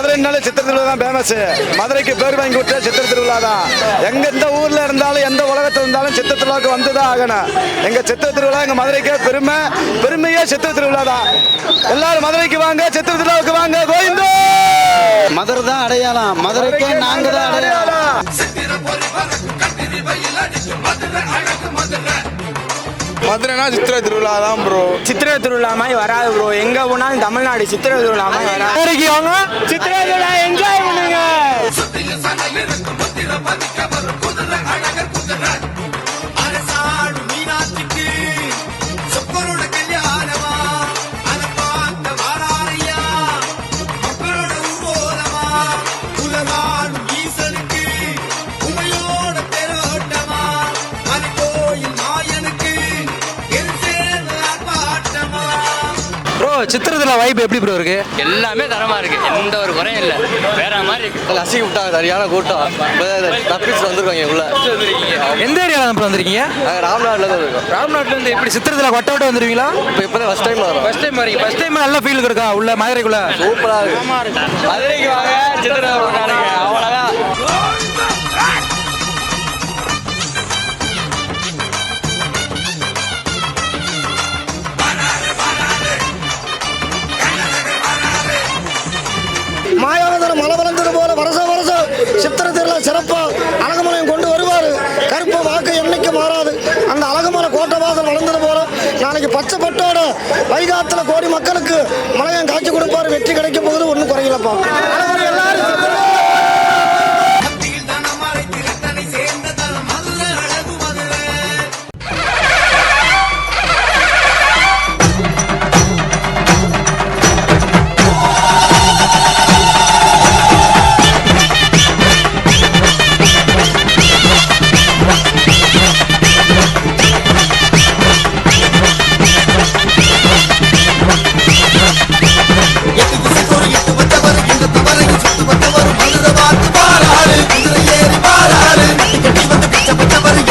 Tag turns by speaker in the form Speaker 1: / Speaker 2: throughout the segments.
Speaker 1: மதுரைனாலே சித்திர திருவிழா தான் ஃபேமஸ் மதுரைக்கு பேர் வாங்கி விட்ட சித்திர திருவிழா தான். எங்க எந்த ஊர்ல இருந்தாலும் எந்த உலகத்துல இருந்தாலும் சித்திர திருவிழாவுக்கு வந்து தான் ஆகணும். எங்க சித்திர திருவிழா எங்க மதுரைக்கு பெருமை. பெருமையே சித்திர திருவிழா தான். எல்லாரும் மதுரைக்கு வாங்க சித்திர திருவிழாவுக்கு வாங்க கோவிந்தோ!
Speaker 2: மதுரை தான் அடையாளம். மதுரைக்கு நாங்க தான் அடையாளம்.
Speaker 1: மதுரைனா சித்திர திருவிழா தான் ப்ரோ
Speaker 3: சித்திரை திருவிழா மாதிரி வராது ப்ரோ எங்க போனாலும் தமிழ்நாடு சித்திரை திருவிழா மாதிரி வராது. சித்திரை திருவிழா என்ஜாய் பண்ணுங்க.
Speaker 2: சித்திரத்துல வைப் எப்படி ப்ரோ இருக்கு?
Speaker 4: எல்லாமே தரமா இருக்கு. எந்த ஒரு குறையும் இல்ல. வேற மாதிரி இருக்கு.
Speaker 2: லசி விட்டாங்க சரியான கூட்டம். தப்பிச்சு வந்திருக்காங்க உள்ள எந்த ஏரியால ப்ரோ வந்திருக்கீங்க? ராம்நாட்ல தான் இருக்கோம். ராம்நாட்ல இருந்து எப்படி சித்திரத்துல கொட்ட விட்டு வந்துருவீங்களா? இப்போ இப்போ ஃபர்ஸ்ட் டைம் வரோம். ஃபர்ஸ்ட் டைம் வரீங்க ஃபர்ஸ்ட் டைம் நல்ல ஃபீல் இருக்கா உள்ள மதுரைக்குள்ள? சூப்பரா இருக்கு.
Speaker 4: மதுரைக்கு வாங்க சித்திரை
Speaker 5: சிறப்பாக திருவிழா அழகுமலையும் கொண்டு வருவார். கருப்பு வாக்கு என்னைக்கு மாறாது. அந்த அழகுமலை கோட்டை வாசல் வளர்ந்தது போல நாளைக்கு பச்சை பட்டோட வைகாத்தில் கோடி மக்களுக்கு மலையம் காட்சி கொடுப்பார். வெற்றி கிடைக்கும் போது ஒன்றும் குறையிலப்பா.
Speaker 6: Puerta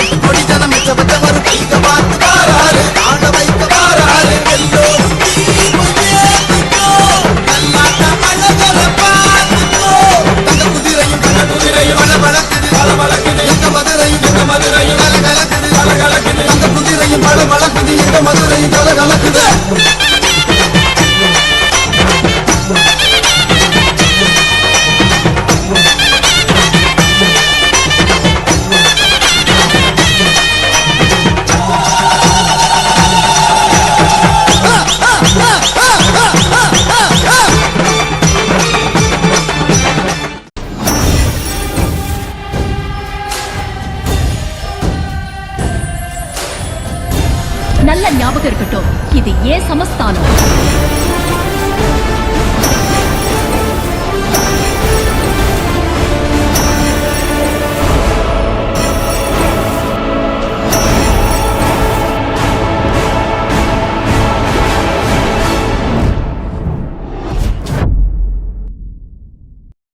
Speaker 6: ஞாபகம் இருக்கட்டும். இது ஏன் சமஸ்தானம்?